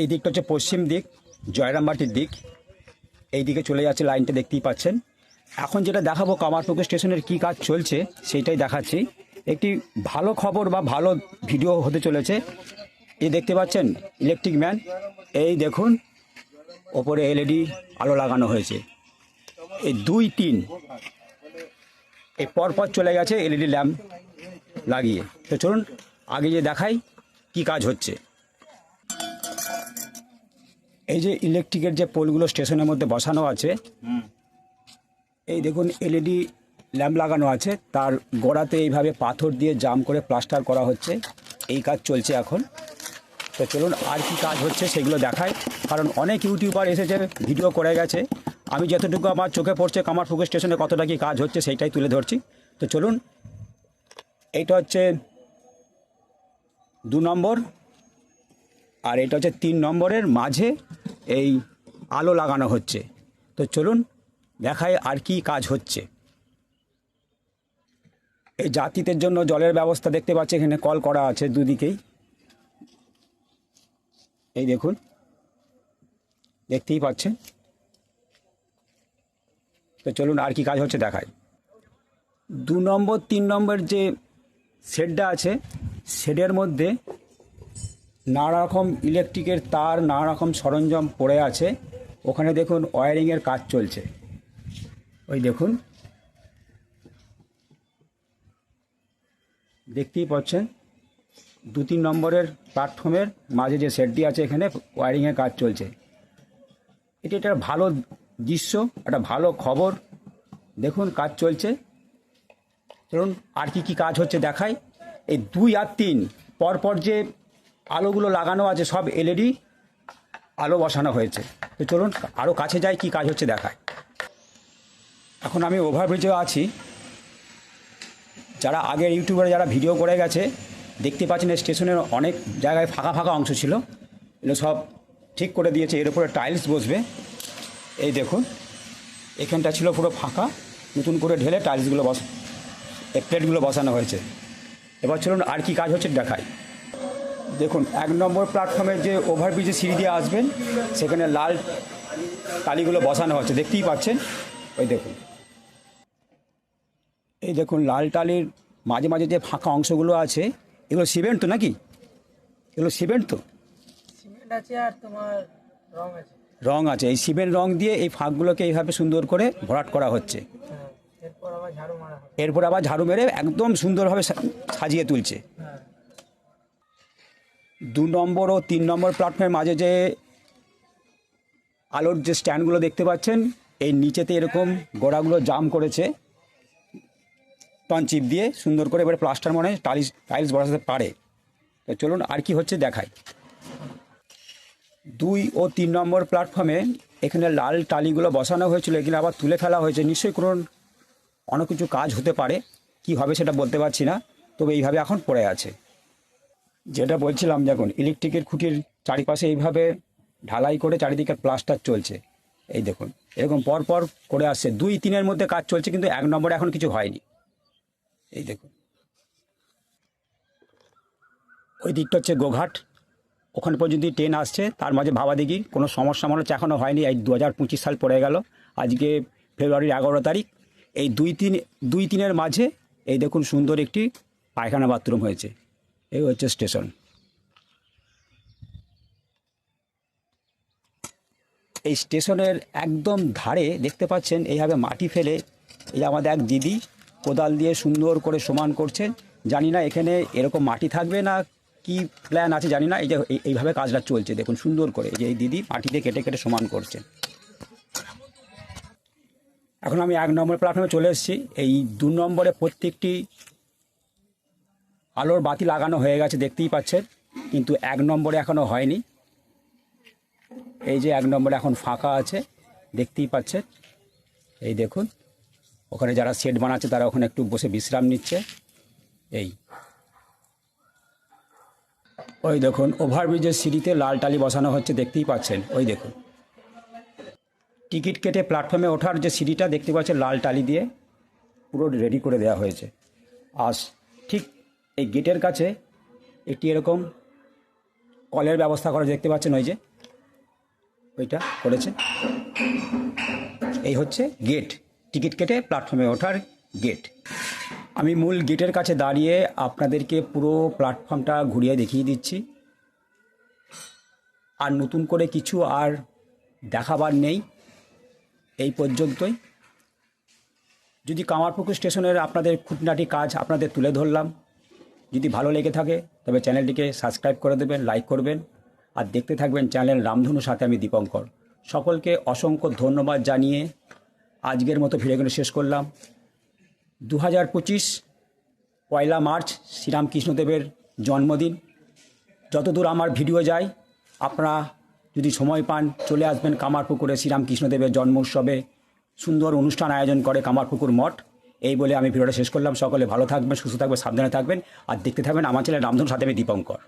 এই দিকটা হচ্ছে পশ্চিম দিক, জয়রামবাটির দিক। এই দিকে চলে যাচ্ছে লাইনটা দেখতেই পাচ্ছেন। এখন যেটা দেখাবো কামারপুকুর স্টেশনের কি কাজ চলছে, সেইটাই দেখাচ্ছি। একটি ভালো খবর বা ভালো ভিডিও হতে চলেছে। এই দেখতে পাচ্ছেন ইলেকট্রিক ম্যান। এই দেখুন, ওপরে এলইডি আলো লাগানো হয়েছে। এই দুই তিন এই পরপর চলে গেছে এলইডি ল্যাম্প লাগিয়ে। তো চলুন, আগে যে দেখাই কি কাজ হচ্ছে। এই যে ইলেকট্রিকের যে পোলগুলো স্টেশনের মধ্যে বসানো আছে এই দেখুন এলইডি ল্যাম্প লাগানো আছে তার গোড়াতে এইভাবে পাথর দিয়ে জাম করে প্লাস্টার করা হচ্ছে এই কাজ চলছে এখন। তো চলুন আর কি কাজ হচ্ছে সেগুলো দেখায় কারণ অনেক ইউটিউবার এসেছে ভিডিও করে গেছে। আমি যতটুকু আমার চোখে পড়ছে কামারপুকুর স্টেশনে কতটা কি কাজ হচ্ছে সেইটাই তুলে ধরছি। তো চলুন এইটা হচ্ছে দু নম্বর আর এটা হচ্ছে তিন নম্বরের মাঝে এই আলো লাগানো হচ্ছে। তো চলুন দেখায় আর কি কাজ হচ্ছে। এই জাতিদের জন্য জলের ব্যবস্থা দেখতে পাচ্ছি, এখানে কল করা আছে দুদিকেই। এই দেখুন, দেখতেই পাচ্ছেন। তো চলুন আর কি কাজ হচ্ছে দেখায় দু নম্বর, তিন নম্বর যে শেডটা আছে, শেডের মধ্যে নানা রকম ইলেকট্রিকের তার নানা রকম সরঞ্জাম পড়ে আছে। ওখানে দেখুন, ওয়ারিংয়ের কাজ চলছে। ওই দেখুন। দেখতেই পাচ্ছেন, দু তিন নম্বরের প্ল্যাটফর্মের মাঝে যে শেডটি আছে, এখানে ওয়ারিংয়ের কাজ চলছে। এটি একটা ভালো দৃশ্য, একটা ভালো খবর। দেখুন, কাজ চলছে। চলুন আর কি কি কাজ হচ্ছে দেখায় এই দুই আর তিন, পরপর যে আলোগুলো লাগানো আছে, সব এলইডি আলো বসানো হয়েছে। তো চলুন আরও কাছে যাই, কি কাজ হচ্ছে দেখায়। এখন আমি ওভারব্রিজে আছি। যারা আগের ইউটিউবারে যারা ভিডিও করে গেছে, দেখতে পাচ্ছেন স্টেশনের অনেক জায়গায় ফাঁকা ফাঁকা অংশ ছিল। এগুলো সব ঠিক করে দিয়েছে, এর উপরে টাইলস বসবে। এই দেখুন, এখানটা ছিল পুরো ফাঁকা, নতুন করে ঢেলে টাইলসগুলো বস প্লেটগুলো বসানো হয়েছে। এবার চলুন, আর কি কাজ হচ্ছে দেখাই। দেখুন এক নম্বর প্ল্যাটফর্মের যে ওভারব্রিজে সিঁড়ি দিয়ে আসবেন সেখানে লাল টালিগুলো বসানো হচ্ছে দেখতেই পাচ্ছেন? ওই দেখুন। এই দেখুন লাল টালির মাঝে মাঝে যে ফাঁকা অংশগুলো আছে এগুলো সিমেন্ট তো নাকি? এগুলো সিমেন্ট তো? সিমেন্ট আছে আর তোমার রং আছে। রং আছে এই সিমেন্ট রং দিয়ে এই ফাঁকগুলোকে এইভাবে সুন্দর করে ভরাট করা হচ্ছে। হ্যাঁ এরপর আবার ঝাড়ু মারা একদম সুন্দরভাবে সাজিয়ে তুলছে। দু নম্বর ও তিন নম্বর প্ল্যাটফর্মের মাঝে যে আলোর যে স্ট্যান্ডগুলো দেখতে পাচ্ছেন এই নিচেতে এরকম গোড়াগুলো জাম করেছে। টনচিপ দিয়ে সুন্দর করে এবারে প্লাস্টার মনে টাইলস টাইলস বসাতে পারে। তো চলুন আর কি হচ্ছে দেখাই। দুই ও তিন নম্বর প্ল্যাটফর্মে এখানে লাল টালিগুলো বসানো হয়েছিল, এগুলো আবার তুলে ফেলা হয়েছে। নিশ্চয়ই কোনো অনেক কিছু কাজ হতে পারে। কি হবে সেটা বলতে পারছি না, তবে এইভাবে এখন পড়ে আছে। যেটা বলছিলাম, দেখুন ইলেকট্রিকের খুঁটির চারিপাশে এইভাবে ঢালাই করে চারিদিকে প্লাস্টার চলছে। এই দেখুন, এরকম পর পর করে আসছে। দুই তিনের মধ্যে কাজ চলছে, কিন্তু এক নম্বরে এখন কিছু হয়নি। এই দেখুন। ওই দিকটা হচ্ছে গোঘাট। ওখানে পর্যন্ত ট্রেন আসছে। তার মাঝে ভাবা দেখি কোনো সমস্যা মনে হচ্ছে এখনও হয়নি। এই দু হাজার পঁচিশ সাল পড়ে গেল। আজকে ফেব্রুয়ারির এগারো তারিখ। এই দুই তিন, দুই তিনের মাঝে, এই দেখুন সুন্দর একটি পায়খানা বাথরুম হয়েছে। এই হচ্ছে স্টেশন। এই স্টেশনের একদম ধারে দেখতে পাচ্ছেন, এইভাবে মাটি ফেলে এই আমাদের এক দিদি কোদাল দিয়ে সুন্দর করে সমান করছেন। জানি না এখানে এরকম মাটি থাকবে না কি প্ল্যান আছে জানি না। এই যে এই- এইভাবে কাজটা চলছে, দেখুন সুন্দর করে। যে এই দিদি মাটিতে কেটে কেটে সমান করছেন। এখন আমি এক নম্বর প্ল্যাটফর্মে চলে এসেছি। এই দু নম্বরে প্রত্যেকটি আলোর বাতি লাগানো হয়ে গেছে, দেখতেই পাচ্ছেন। কিন্তু এক নম্বরে এখনও হয়নি। এই যে এক নম্বরে এখন ফাঁকা আছে, দেখতেই পাচ্ছেন। এই দেখুন, ওখানে যারা সেট বানাচ্ছে তারা ওখানে একটু বসে বিশ্রাম নিচ্ছে। এই। ওই দেখুন, ওভারব্রিজের সিঁড়িতে লাল টালি বসানো হচ্ছে, দেখতেই পাচ্ছেন। ওই দেখুন। টিকিট কেটে প্ল্যাটফর্মে ওঠার যে সিঁড়িটা, দেখতে পাচ্ছেন লাল টালি দিয়ে পুরো রেডি করে দেওয়া হয়েছে। আর ঠিক এই গেটের কাছে একটি এরকম কলের ব্যবস্থা করা দেখতে পাচ্ছেন ওই যে, ওইটা করেছে। এই হচ্ছে গেট, টিকিট কেটে প্ল্যাটফর্মে ওঠার গেট। আমি মূল গেটের কাছে দাঁড়িয়ে আপনাদেরকে পুরো প্ল্যাটফর্মটা ঘুরিয়ে দেখিয়ে দিচ্ছি। আর নতুন করে কিছু আর দেখাবার নেই এই পর্যন্তই। যদি কামারপুকুর স্টেশনের আপনাদের খুঁটিনাটি কাজ আপনাদের তুলে ধরলাম যদি ভালো লেগে থাকে, তবে চ্যানেলটিকে সাবস্ক্রাইব করে দেবেন, লাইক করবেন, আর দেখতে থাকবেন চ্যানেল রামধনুর সাথে আমি দীপঙ্কর। সকলকে অসংখ্য ধন্যবাদ জানিয়ে আজকের মতো ভিডিওগুলো শেষ করলাম। দু হাজার পঁচিশ পয়লা মার্চ শ্রীরামকৃষ্ণদেবের জন্মদিন। যতদূর আমার ভিডিও যায়, আপনারা যদি সময় পান, চলে আসবেন কামারপুকুরে শ্রীরামকৃষ্ণদেবের জন্ম উৎসবে সুন্দর অনুষ্ঠান আয়োজন করে কামারপুকুর মঠ। এই বলে আমি ভিডিওটা শেষ করলাম। সকলে ভালো থাকবেন, সুস্থ থাকবেন, সাবধানে থাকবেন। আর দেখতে থাকবেন আমার ছেলে রামধন সাথে আমি দীপঙ্কর।